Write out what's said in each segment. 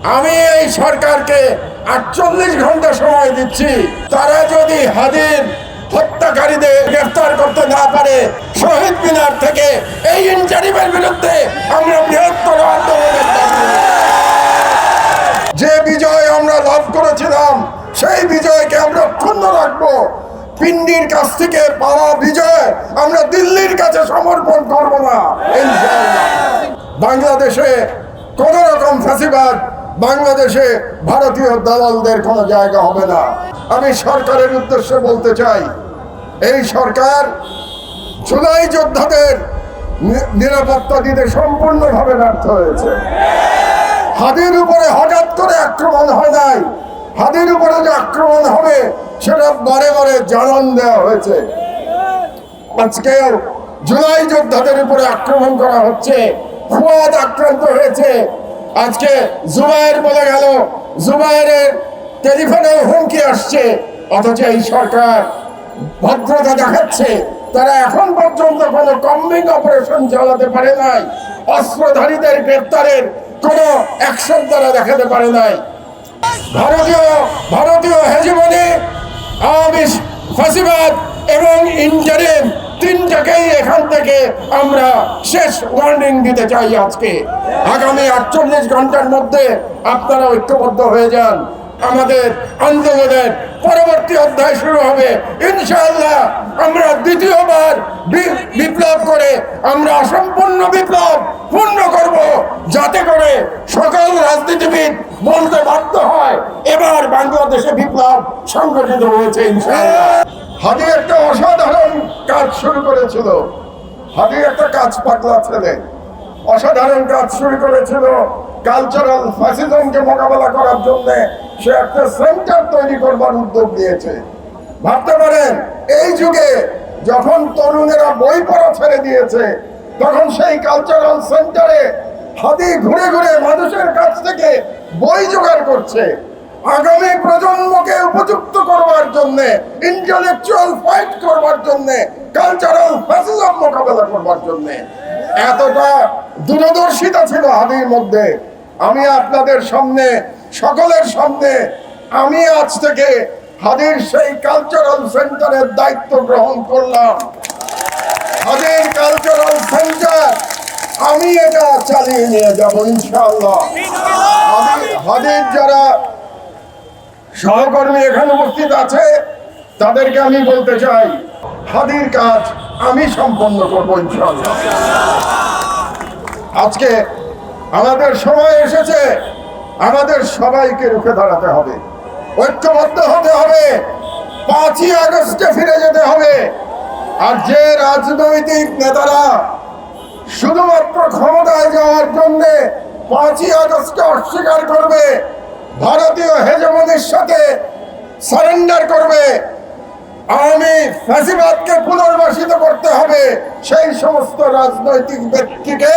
আমি এই সরকারকে আটচল্লিশ ঘণ্টা সময় দিচ্ছি। তারা যদি হাদির হত্যাকারীদের গ্রেফতার করতে না পারে, শহীদ মিনার থেকে এই ইন্টারিমের বিরুদ্ধে আমরা বৃহত্তর যে বিজয় আমরা লাভ করেছিলাম, সেই বিজয়কে আমরা অক্ষুণ্ণ রাখব। পিন্ডির কাছ থেকে পাওয়া বিজয় আমরা দিল্লির কাছে সমর্পণ করব না বাংলাদেশে কোন রকম ফাঁসিবাদ বাংলাদেশে ভারতীয় দালালদের কোনো জায়গা হবে না। আমি সরকারের উদ্দেশ্যে বলতে চাই, এই সরকার জুলাই যোদ্ধাদের নিরাপত্তা দিতে সম্পূর্ণভাবে ব্যর্থ হয়েছে। হাদির উপরে হঠাৎ করে আক্রমণ হয় নাই। হাদির উপরে যে আক্রমণ হবে, সেটা বারে বারে জানান দেওয়া হয়েছে। আজকেও জুলাই যোদ্ধাদের উপরে আক্রমণ করা হচ্ছে, ফুয়াদ আক্রান্ত হয়েছে। আজকে জুবাইর বলে গেল জুবাইরের টেলিফোনে হুমকি আসছে, অথচ এই সরকার ভদ্রতা দেখাচ্ছে। তারা এখন পর্যন্ত কোনো কম্বিং অপারেশন চালাতে পারে নাই, অস্ত্রধারীদের গ্রেপ্তারের কোনো অ্যাকশন তারা দেখাতে পারে নাই। ভারতীয় ভারতীয় হেজিমনি, আওয়ামী ফাঁসিবাদ এবং ইন্টারিম তিনটাকেই এখান থেকে আমরা শেষ ওয়ার্নিং দিতে চাই আজকে। আগামী আটচল্লিশ ঘণ্টার মধ্যে আপনারা ঐক্যবদ্ধ হয়ে যান। আমাদের আন্দোলনের পরবর্তী অধ্যায় শুরু হবে। ইনশাআল্লাহ আমরা দ্বিতীয়বার বিপ্লব করে আমরা অসম্পূর্ণ বিপ্লব যাতে করে সকল রাজনীতিবিদ বলতে বাধ্য হয়। এবার বাংলাদেশে বিপ্লব সংগঠিত হয়েছে হাদি একটা অসাধারণ কাজ শুরু করেছিল। হাদি একটা কাজ পাগলা ছেলে। অসাধারণ কাজ শুরু করেছিল কালচারাল ফ্যাসিজমকে মোকাবেলা করার জন্য। সে একটা সেন্টার তৈরি করবার উদ্যোগ নিয়েছে। ভাবতে পারেন, এই যুগে যখন তরুণেরা বই পড়া ছেড়ে দিয়েছে, তখন সেই কালচারাল সেন্টারে হাদি ঘুরে ঘুরে মানুষের কাছ থেকে বই জোগাড় করছে। আগামী প্রজন্মকে উপযুক্ত করবার জন্য ইন্টেলেকচুয়াল ফাইট করবার জন্য কালচারাল ফ্যাসিজম মোকাবেলা করবার জন্য। এতটা দূরদর্শিতা ছিল হাদির মধ্যে। আমি আপনাদের সামনে, সকলের সামনে, আমি আজ থেকে হাদির সেই কালচারাল সেন্টারের দায়িত্ব গ্রহণ করলাম। হাদির কালচারাল সেন্টার আমি এটা চালিয়ে নিয়ে যাব, ইনশাআল্লাহ। হাদির- যারা সহকর্মী এখানে উপস্থিত আছে, তাদেরকে আমি বলতে চাই, হাদির কাজ আমি সম্পন্ন করব আজকে আমাদের সময় এসেছে, আমাদের সবাইকে রুখে দাঁড়াতে হবে, ঐক্যবদ্ধ হতে হবে, পাঁচই আগস্টে ফিরে যেতে হবে। আর যে রাজনৈতিক নেতারা শুধুমাত্র ক্ষমতায় যাওয়ার জন্য পাঁচই আগস্টকে অস্বীকার করবে, ভারতীয় হেজমনির সাথে সারেন্ডার করবে। আওয়ামী ফ্যাসিবাদকে পুনর্বাসিত করতে হবে, সেই সমস্ত রাজনৈতিক ব্যক্তিকে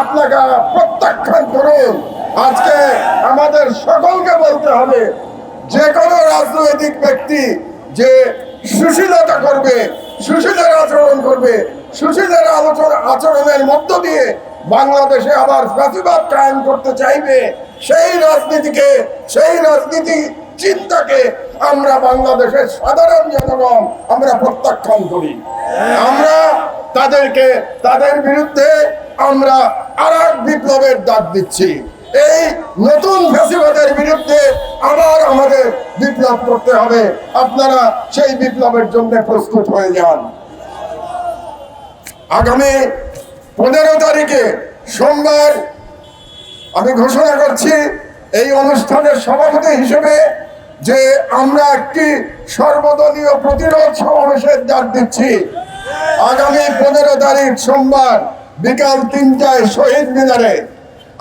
আপনাকে প্রত্যাখ্যান করুন। আজকে আমাদের সকলকে বলতে হবে, যে কোনো রাজনৈতিক ব্যক্তি যে সুশীলতা করবে, সুশীলের আচরণ করবে সুশীলের আলোচনা আচরণের মধ্য দিয়ে বাংলাদেশে আবার ফ্যাসিবাদ কায়েম করতে চাইবে, সেই রাজনীতিকে, সেই রাজনীতি চিন্তাকে আমরা বাংলাদেশের সাধারণ জনগণ আমরা প্রত্যাখ্যান করি। আমরা তাদেরকে, তাদের বিরুদ্ধে আমরা আর এক বিপ্লবের ডাক দিচ্ছি। এই নতুন ফ্যাসিবাদের বিরুদ্ধে আবার আমাদের বিপ্লব করতে হবে। আপনারা সেই বিপ্লবের জন্য প্রস্তুত হয়ে যান। আগামী পনেরো তারিখে সোমবার আমি ঘোষণা করছি, এই অনুষ্ঠানের সভাপতি হিসেবে যে আমরা একটি সর্বদলীয় প্রতিরোধ সমাবেশের ডাক দিচ্ছি। আগামী পনেরো তারিখ সোমবার বিকাল তিনটায় শহীদ মিনারে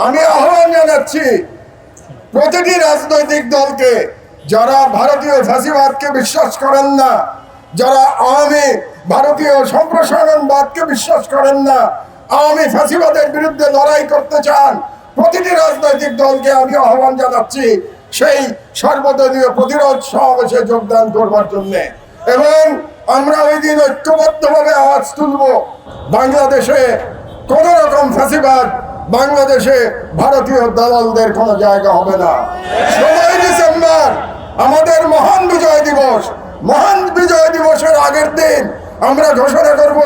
আমি আহ্বান জানাচ্ছি প্রতিটি রাজনৈতিক দলকে, যারা ভারতীয় ফ্যাসিবাদকে বিশ্বাস করেন না যারা আওয়ামী ভারতীয় সম্প্রসারণবাদকে বিশ্বাস করেন না, আওয়ামী ফ্যাসিবাদের বিরুদ্ধে লড়াই করতে চান, প্রতিটি রাজনৈতিক দলকে আমি আহ্বান জানাচ্ছি সেই সর্বদলীয় প্রতিরোধ সমাবেশে যোগদান করবার জন্য। এবং আমরা ওই দিন ঐক্যবদ্ধভাবে আওয়াজ তুলব, বাংলাদেশে কোন রকম ফ্যাসিবাদ বাংলাদেশে ভারতীয় দালালদের কোনো জায়গা হবে না। ষোলোই ডিসেম্বর, আমাদের মহান বিজয় দিবস মহান বিজয় দিবসের আগের দিন আমরা ঘোষণা করব,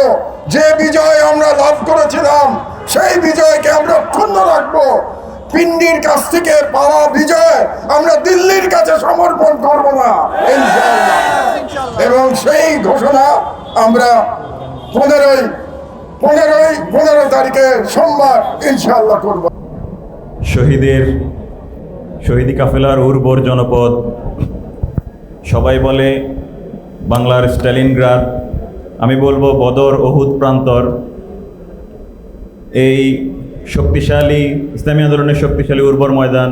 যে বিজয় আমরা লাভ করেছিলাম, সেই বিজয়কে আমরা অক্ষুণ্ণ রাখব। পিন্ডির কাছ থেকে পাওয়া বিজয় আমরা দিল্লির কাছে সমর্পণ করব না। এবং সেই ঘোষণা আমরা পনেরোই পনেরোই, পনেরো তারিখে সোমবার ইনশাল্লাহ করব। শহীদের, শহীদি কাফেলার উর্বর জনপদ, সবাই বলে বাংলার স্টালিনগ্রাদ, আমি বলব বদর অহুদ প্রান্তর। এই শক্তিশালী, ইসলামী আন্দোলনের শক্তিশালী উর্বর ময়দান,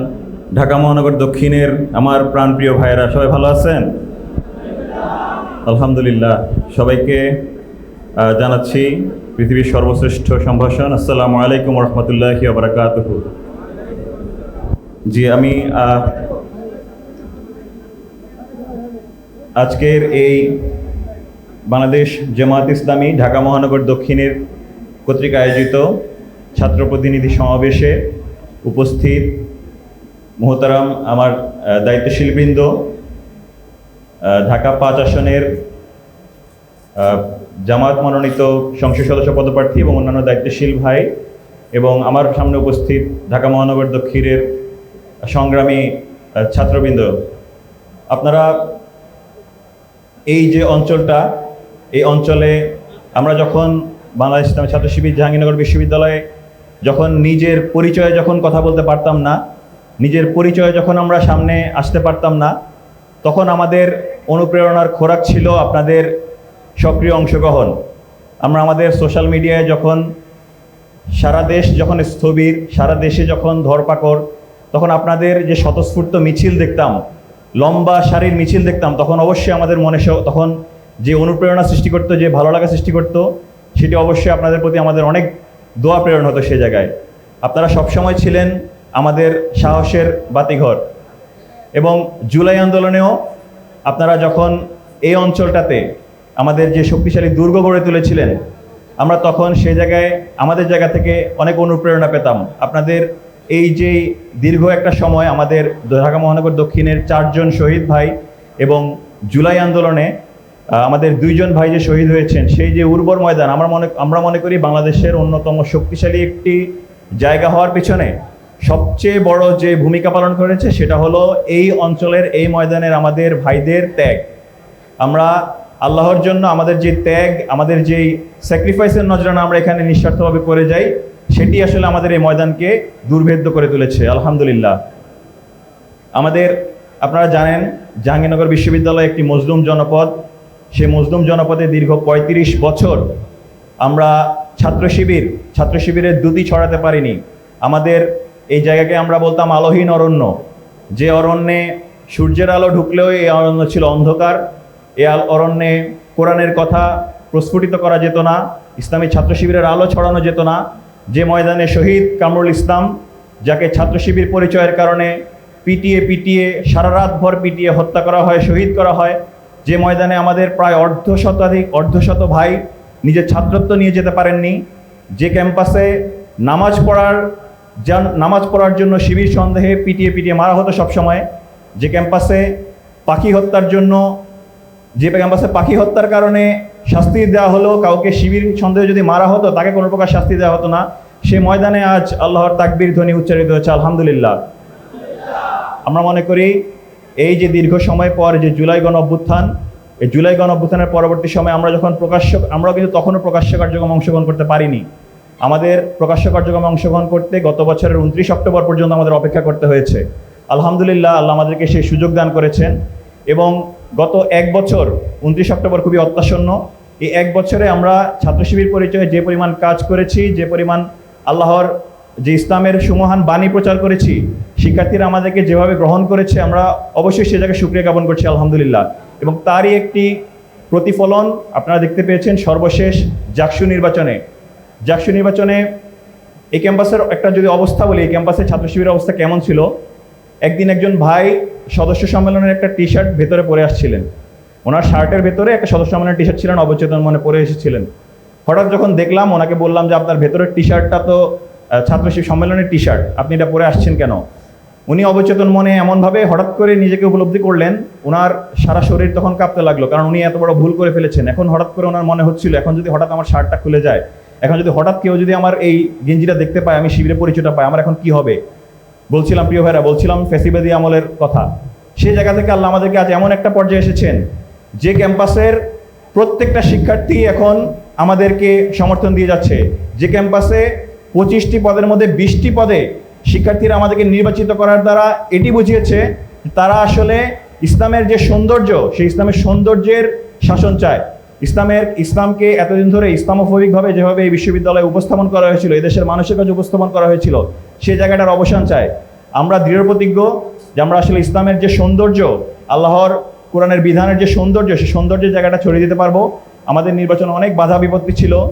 ঢাকা মহানগর দক্ষিণের আমার প্রাণপ্রিয় ভাইয়েরা, সবাই ভালো আছেন? আলহামদুলিল্লাহ, সবাইকে জানাচ্ছি পৃথিবীর সর্বশ্রেষ্ঠ সম্ভাষণ। আসসালামু আলাইকুম রহমতুল্লাহি বারাকাতুহু। জি, আমি আজকের এই বাংলাদেশ জামাত ইসলামী ঢাকা মহানগর দক্ষিণের কর্তৃক আয়োজিত ছাত্র প্রতিনিধি সমাবেশে উপস্থিত মোহতারাম আমার আহ, দায়িত্বশীল বৃন্দ আহ, ঢাকা পাঁচ আসনের জামাত মনোনীত সংসদ সদস্য পদপ্রার্থী এবং অন্যান্য দায়িত্বশীল ভাই এবং আমার সামনে উপস্থিত ঢাকা মহানগর দক্ষিণের সংগ্রামী ছাত্রবৃন্দ। আপনারা এই যে অঞ্চলটা, এই অঞ্চলে আমরা যখন বাংলাদেশ ইসলামী ছাত্র শিবির জাহাঙ্গীরনগর বিশ্ববিদ্যালয়ে যখন নিজের পরিচয়ে যখন কথা বলতে পারতাম না, নিজের পরিচয়ে যখন আমরা সামনে আসতে পারতাম না, তখন আমাদের অনুপ্রেরণার খোরাক ছিল আপনাদের সক্রিয় অংশগ্রহণ। আমরা আমাদের সোশ্যাল মিডিয়ায় যখন সারা দেশ যখন স্থবির, সারা দেশে যখন ধরপাকড়, তখন আপনাদের যে স্বতঃস্ফূর্ত মিছিল দেখতাম লম্বা সারির মিছিল দেখতাম, তখন অবশ্যই আমাদের মনে তখন যে অনুপ্রেরণা সৃষ্টি করতো, যে ভালো লাগা সৃষ্টি করতো, সেটি অবশ্যই আপনাদের প্রতি আমাদের অনেক দোয়া প্রেরণ হতো সে জায়গায়। আপনারা সবসময় ছিলেন আমাদের সাহসের বাতিঘর। এবং জুলাই আন্দোলনেও আপনারা যখন এই অঞ্চলটাতে আমাদের যে শক্তিশালী দুর্গ গড়ে তুলেছিলেন, আমরা তখন সেই জায়গায়, আমাদের জায়গা থেকে অনেক অনুপ্রেরণা পেতাম। আপনাদের এই যে দীর্ঘ একটা সময় আমাদের ঢাকা মহানগর দক্ষিণের চারজন শহীদ ভাই এবং জুলাই আন্দোলনে আমাদের দুইজন ভাই যে শহীদ হয়েছেন, সেই যে উর্বর ময়দান, আমরা মনে আমরা মনে করি বাংলাদেশের অন্যতম শক্তিশালী একটি জায়গা হওয়ার পিছনে সবচেয়ে বড় যে ভূমিকা পালন করেছে সেটা হলো এই অঞ্চলের এই ময়দানের আমাদের ভাইদের ত্যাগ। আমরা আল্লাহর জন্য আমাদের যে ত্যাগ, আমাদের যেই স্যাক্রিফাইসের নজরানা আমরা এখানে নিঃস্বার্থভাবে করে যাই, সেটি আসলে আমাদের এই ময়দানকে দুর্ভেদ্য করে তুলেছে, আলহামদুলিল্লাহ। আমাদের, আপনারা জানেন, জাহাঙ্গীরনগর বিশ্ববিদ্যালয় একটি মজলুম জনপদ। সেই মজলুম জনপদে দীর্ঘ ৩৫ বছর আমরা ছাত্র শিবির, ছাত্র শিবিরের দুটি ছড়াতে পারিনি। আমাদের এই জায়গাকে আমরা বলতাম আলোহীন অরণ্য। যে অরণ্যে সূর্যের আলো ঢুকলেও এই অরণ্য ছিল অন্ধকার। এই আল- অরণ্যে কোরআনের কথা প্রস্ফুটিত করা যেত না, ইসলামী ছাত্র শিবিরের আলো ছড়ানো যেত না। যে ময়দানে শহীদ কামরুল ইসলাম, যাকে ছাত্র শিবির পরিচয়ের কারণে পিটিয়ে পিটিয়ে, সারা রাত ভর পিটিয়ে হত্যা করা হয়, শহীদ করা হয়, যে ময়দানে আমাদের প্রায় অর্ধ শতাধিক অর্ধশত ভাই নিজের ছাত্রত্ব নিয়ে যেতে পারেননি, যে ক্যাম্পাসে নামাজ পড়ার যান- নামাজ পড়ার জন্য শিবির সন্দেহে পিটিয়ে পিটিয়ে মারা হতো সবসময়, যে ক্যাম্পাসে পাখি হত্যার জন্য যে ক্যাম্পাসে পাখি হত্যার কারণে শাস্তি দেওয়া হলো, কাউকে শিবির সন্দেহে যদি মারা হতো, তাকে কোনো প্রকার শাস্তি দেওয়া হতো না। সে ময়দানে আজ আল্লাহর তাকবীর ধ্বনি উচ্চারিত হচ্ছে আলহামদুলিল্লাহ। আমরা মনে করি, এই যে দীর্ঘ সময় পর যে জুলাই গণ অভ্যুত্থান, এই জুলাই গণ অভ্যুত্থানের পরবর্তী সময় আমরা যখন প্রকাশ্য আমরাও কিন্তু তখনও প্রকাশ্য কার্যক্রমে অংশগ্রহণ করতে পারিনি। আমাদের প্রকাশ্য কার্যক্রমে অংশগ্রহণ করতে গত বছরের উনত্রিশ অক্টোবর পর্যন্ত আমাদের অপেক্ষা করতে হয়েছে। আলহামদুলিল্লাহ, আল্লাহ আমাদেরকে সেই সুযোগ দান করেছেন। এবং গত এক বছর, উনত্রিশ অক্টোবর খুবই অত্যাসন্ন। এই এক বছরে আমরা ছাত্র শিবির পরিচয়ে যে পরিমাণ কাজ করেছি, যে পরিমাণ আল্লাহর যে ইসলামের সুমহান বাণী প্রচার করেছি, শিক্ষার্থীরা আমাদেরকে যেভাবে গ্রহণ করেছে, আমরা অবশ্যই সে জায়গায় সুক্রিয়া জ্ঞাপন করছি, আলহামদুলিল্লাহ। এবং তারই একটি প্রতিফলন আপনারা দেখতে পেয়েছেন সর্বশেষ জাকসু নির্বাচনে। জাকসু নির্বাচনে এই ক্যাম্পাসের একটা যদি অবস্থা বলি, এই ক্যাম্পাসের ছাত্র শিবিরের অবস্থা কেমন ছিল? একদিন একজন ভাই সদস্য সম্মেলনের একটা টি শার্ট ভেতরে পরে আসছিলেন। ওনার শার্টের ভেতরে একটা সদস্য সম্মেলনের টি শার্ট ছিলেন অবচেতন মনে পরে এসেছিলেন। হঠাৎ যখন দেখলাম, ওনাকে বললাম যে আপনার ভেতরের টি শার্টটা তো ছাত্রশিব সম্মেলনের টি শার্ট আপনি এটা পরে আসছেন কেন? উনি অবচেতন মনে এমনভাবে হঠাৎ করে নিজেকে উপলব্ধি করলেন ওনার সারা শরীর তখন কাঁপতে লাগল, কারণ উনি এত বড় ভুল করে ফেলেছেন। এখন হঠাৎ করে ওনার মনে হচ্ছিল, এখন যদি হঠাৎ আমার শার্টটা খুলে যায়, এখন যদি হঠাৎ কেউ যদি আমার এই গেঞ্জিটা দেখতে পায়, আমি শিবিরের পরিচয়টা পাই, আমার এখন কি হবে? বলছিলাম, প্রিয় ভাইরা, বলছিলাম ফেসিবাদী আমলের কথা। সেই জায়গা থেকে আল্লাহ আমাদেরকে আজ এমন একটা পর্যায়ে এসেছেন, যে ক্যাম্পাসের প্রত্যেকটা শিক্ষার্থী এখন আমাদেরকে সমর্থন দিয়ে যাচ্ছে। যে ক্যাম্পাসে পঁচিশটি পদের মধ্যে বিশটি পদে শিক্ষার্থীরা আমাদেরকে নির্বাচিত করার দ্বারা এটি বুঝিয়েছে, তারা আসলে ইসলামের যে সৌন্দর্য, সেই ইসলামের সৌন্দর্যের শাসন চায়। ইসলামের, ইসলামকে এতদিন ধরে ইসলামোফোবিকভাবে যেভাবে এই বিশ্ববিদ্যালয়ে উপস্থাপন করা হয়েছিল এই দেশের মানুষের কাছে উপস্থাপন করা হয়েছিল সেই জায়গাটার অবসান চায়। আমরা দৃঢ় প্রতিজ্ঞ যে আমরা আসলে ইসলামের যে সৌন্দর্য, আল্লাহর কোরআনের বিধানের যে সৌন্দর্য, সেই সৌন্দর্যের জায়গাটা ছড়িয়ে দিতে পারব। আমাদের নির্বাচনে অনেক বাধা বিপত্তি ছিল,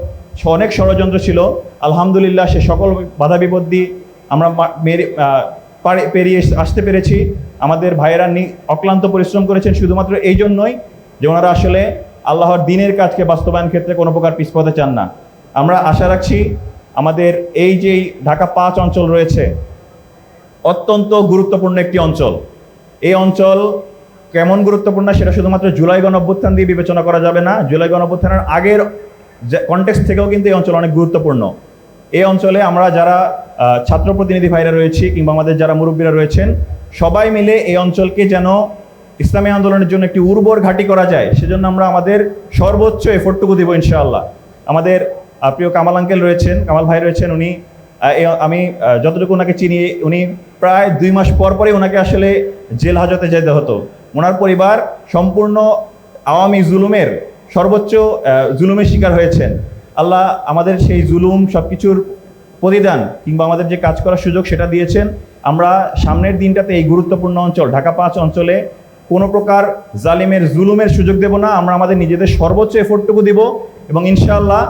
অনেক ষড়যন্ত্র ছিল। আলহামদুলিল্লাহ সে সকল বাধা বিপত্তি আমরা মেরে- পারে- পেরিয়ে আসতে পেরেছি। আমাদের ভাইয়েরা অক্লান্ত পরিশ্রম করেছেন শুধুমাত্র এই জন্যই যে ওনারা আসলে আল্লাহর দিনের কাজকে বাস্তবায়ন ক্ষেত্রে কোনো প্রকার পিছপথে চান না। আমরা আশা রাখছি আমাদের এই যেই ঢাকা পাঁচ অঞ্চল রয়েছে, অত্যন্ত গুরুত্বপূর্ণ একটি অঞ্চল। এই অঞ্চল কেমন গুরুত্বপূর্ণ সেটা শুধুমাত্র জুলাই গণ অভ্যুত্থান দিয়ে বিবেচনা করা যাবে না। জুলাই গণ অভ্যুত্থানের আগের কনটেক্সট থেকেও কিন্তু এই অঞ্চল অনেক গুরুত্বপূর্ণ। এই অঞ্চলে আমরা যারা ছাত্র প্রতিনিধি ভাইরা রয়েছি কিংবা আমাদের যারা মুরব্বীরা রয়েছেন, সবাই মিলে এই অঞ্চলকে যেন ইসলামী আন্দোলনের জন্য একটি উর্বর ঘাঁটি করা যায়, সেজন্য আমরা আমাদের সর্বোচ্চ এফোর্টটুকু দিব ইনশাআল্লাহ। আমাদের প্রিয় কামাল আঙ্কেল রয়েছেন, কামাল ভাই রয়েছেন, উনি আমি যতটুকু ওনাকে চিনি, উনি প্রায় দুই মাস পর পরে ওনাকে আসলে জেল হাজতে যেতে হতো। ওনার পরিবার সম্পূর্ণ আওয়ামী জুলুমের সর্বোচ্চ জুলুমের শিকার হয়েছেন। আল্লাহ আমাদের সেই জুলুম সব কিছুর প্রতিদান কিংবা আমাদের যে কাজ করার সুযোগ সেটা দিয়েছেন। আমরা সামনের দিনটাতে এই গুরুত্বপূর্ণ অঞ্চল, ঢাকা পাঁচ অঞ্চলে কোনো প্রকার জালিমের জুলুমের সুযোগ দেব না। আমরা আমাদের নিজেদের সর্বোচ্চ এফোর্টটুকু দিব এবং ইনশাআল্লাহ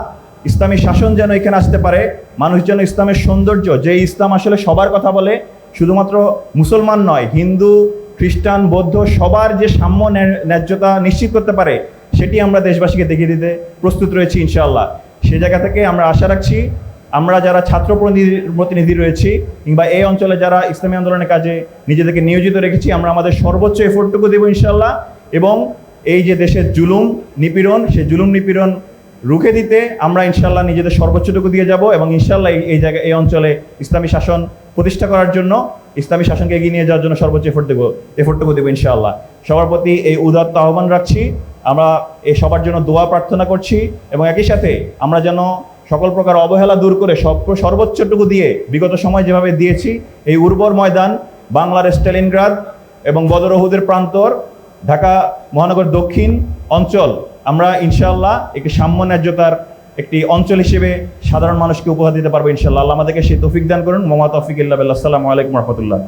ইসলামী শাসন যেন এখানে আসতে পারে, মানুষ যেন ইসলামের সৌন্দর্য যে ইসলাম আসলে সবার কথা বলে, শুধুমাত্র মুসলমান নয়, হিন্দু, খ্রিস্টান, বৌদ্ধ, সবার যে সাম্য ন্যায়- ন্যায্যতা নিশ্চিত করতে পারে, সেটি আমরা দেশবাসীকে দেখিয়ে দিতে প্রস্তুত রয়েছি ইনশাআল্লাহ। সে জায়গা থেকে আমরা আশা রাখছি, আমরা যারা ছাত্র প্রতিনিধি রয়েছি, কিংবা এই অঞ্চলে যারা ইসলামী আন্দোলনের কাজে নিজেদেরকে নিয়োজিত রেখেছি, আমরা আমাদের সর্বোচ্চ এফোর্টটুকু দেবো ইনশাল্লাহ এবং এই যে দেশের জুলুম নিপীড়ন সেই জুলুম নিপীড়ন রুখে দিতে আমরা ইনশাল্লাহ নিজেদের সর্বোচ্চটুকু দিয়ে যাব এবং ইনশাল্লাহ এই- জায়গায় এই অঞ্চলে ইসলামী শাসন প্রতিষ্ঠা করার জন্য ইসলামী শাসনকে এগিয়ে নিয়ে যাওয়ার জন্য সর্বোচ্চ এফোর্ট দেবো এফোর্টটুকু দেবো ইনশাআল্লাহ। সবার প্রতি এই উদাত্ত আহ্বান রাখছি। আমরা এই সবার জন্য দোয়া প্রার্থনা করছি এবং একই সাথে আমরা যেন সকল প্রকার অবহেলা দূর করে সব সর্বোচ্চটুকু দিয়ে বিগত সময় যেভাবে দিয়েছি, এই উর্বর ময়দান বাংলার স্টালিনগ্রাদ এবং বদরহুদের প্রান্তর, ঢাকা মহানগর দক্ষিণ অঞ্চল আমরা ইনশাল্লাহ একটি সাম্য ন্যায্যতার একটি অঞ্চল হিসেবে সাধারণ মানুষকে উপহার দিতে পারব ইনশাআল্লাহ। আল্লাহ আমাদেরকে সেই তৌফিক দান করুন। মোহাম্মদ তফিক ইল্লাহ আসসালামু আলাইকুম রহমতুল্লাহ।